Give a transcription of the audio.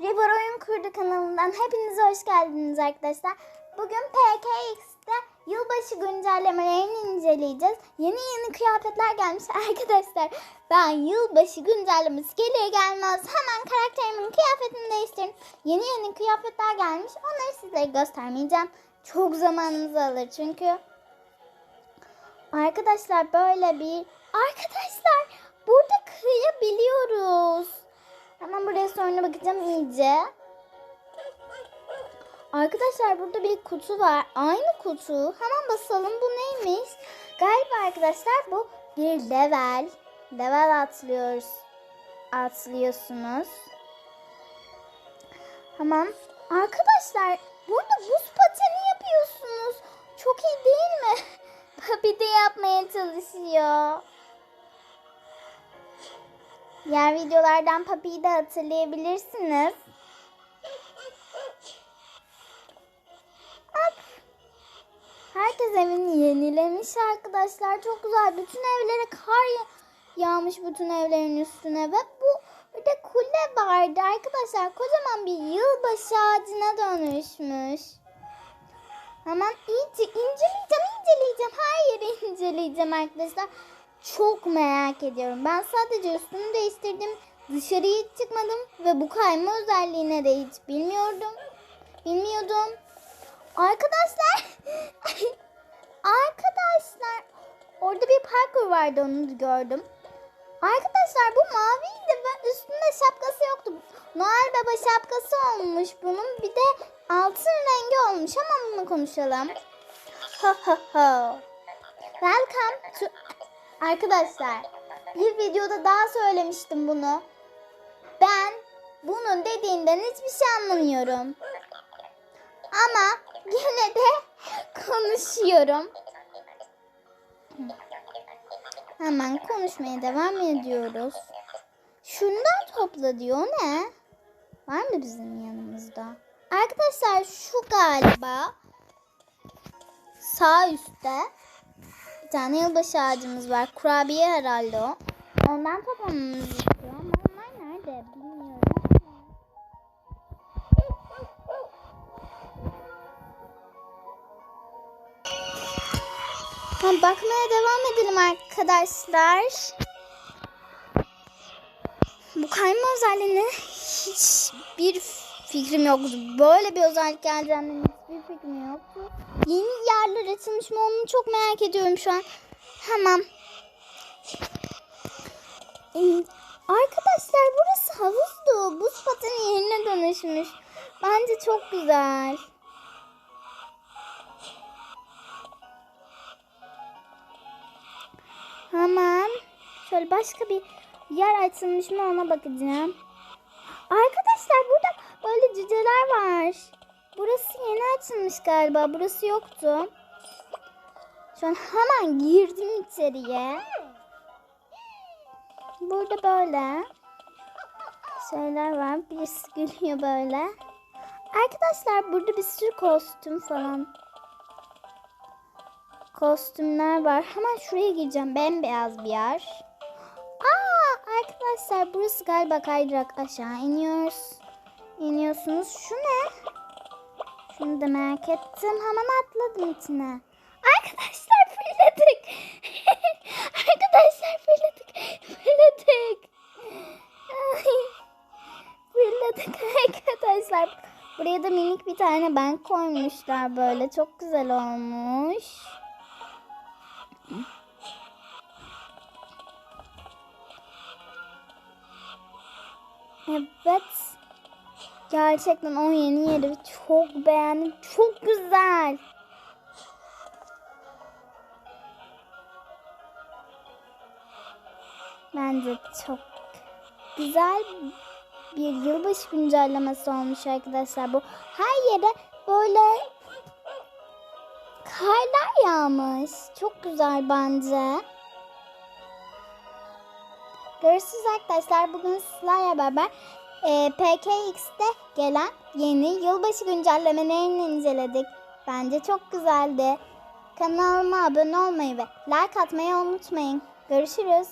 River Oyun Kurdu kanalından hepinize hoş geldiniz arkadaşlar. Bugün PKX'te yılbaşı güncellemelerini inceleyeceğiz. Yeni yeni kıyafetler gelmiş arkadaşlar. Ben yılbaşı güncellemesi gelir gelmez hemen karakterimin kıyafetini değiştirdim. Yeni yeni kıyafetler gelmiş. Onları sizlere göstermeyeceğim. Çok zamanınızı alır çünkü. Arkadaşlar böyle bir... Arkadaşlar bakacağım iyice. Arkadaşlar burada bir kutu var. Aynı kutu. Hemen basalım. Bu neymiş? Galiba arkadaşlar bu bir level. Level atlıyoruz. Atlıyorsunuz. Tamam. Arkadaşlar burada buz pateni yapıyorsunuz. Çok iyi değil mi? Papi de yapmaya çalışıyor. Diğer videolardan Papi'yi de hatırlayabilirsiniz. Herkes evini yenilemiş arkadaşlar. Çok güzel. Bütün evlere kar ya- yağmış bütün evlerin üstüne ve bu bir de kule vardı arkadaşlar. Kocaman bir yılbaşı ağacına dönüşmüş. Hemen iyice inceleyeceğim, inceleyeceğim. Her yeri inceleyeceğim arkadaşlar. Çok merak ediyorum. Ben sadece üstümü değiştirdim. Dışarıya hiç çıkmadım ve bu kayma özelliğine de hiç bilmiyordum. Bilmiyordum. Arkadaşlar. arkadaşlar. Orada bir parkur vardı onu gördüm. Arkadaşlar bu maviydi ve üstünde şapkası yoktu. Noel Baba şapkası olmuş bunun. Bir de altın rengi olmuş. Hemen bunu konuşalım. Ho ho ho. Welcome to... Arkadaşlar bir videoda daha söylemiştim bunu. Ben bunun dediğinden hiçbir şey anlamıyorum. Ama yine de konuşuyorum. Hemen konuşmaya devam ediyoruz. Şundan topla diyor ne? Var mı bizim yanımızda? Arkadaşlar şu galiba sağ üstte bir tane yılbaşı ağacımız var. Kurabiye herhalde o. Ondan toplamamız istiyor ama nerede bilmiyorum. Ha, bakmaya devam edelim arkadaşlar. Bu kayma özelliğine hiçbir fikrim yoktu. Böyle bir özellik geleceğinden hiçbir fikrim yoktu. Yeni yerler açılmış mı onu çok merak ediyorum şu an. Hemen. Ee, Arkadaşlar burası havuzdu. Buz pateni yerine dönüşmüş. Bence çok güzel. Hemen şöyle başka bir yer açılmış mı ona bakacağım. Arkadaşlar burada böyle cüceler var. Burası yeni açılmış galiba. Burası yoktu. Şu an hemen girdim içeriye. Burada böyle şeyler var. Birisi gülüyor böyle. Arkadaşlar burada bir sürü kostüm falan. Kostümler var. Hemen şuraya gireceğim. Bembeyaz bir yer. Aa arkadaşlar burası galiba kaydırak aşağı iniyoruz. İniyorsunuz. Şu ne? Şunu da merak ettim. Hemen atladım içine. Arkadaşlar fırladık. arkadaşlar fırladık. Fırladık. Fırladık arkadaşlar. Buraya da minik bir tane bank koymuşlar böyle. Çok güzel olmuş. Evet. Gerçekten o yeni yeri çok beğendim. Çok güzel. Bence çok güzel bir yılbaşı güncellemesi olmuş arkadaşlar bu. Her yere böyle karlar yağmış. Çok güzel bence. Görüşürüz arkadaşlar. Bugün sizlerle beraber e, PKX'te gelen yeni yılbaşı güncellemelerini inceledik. Bence çok güzeldi. Kanalıma abone olmayı ve like atmayı unutmayın. Görüşürüz.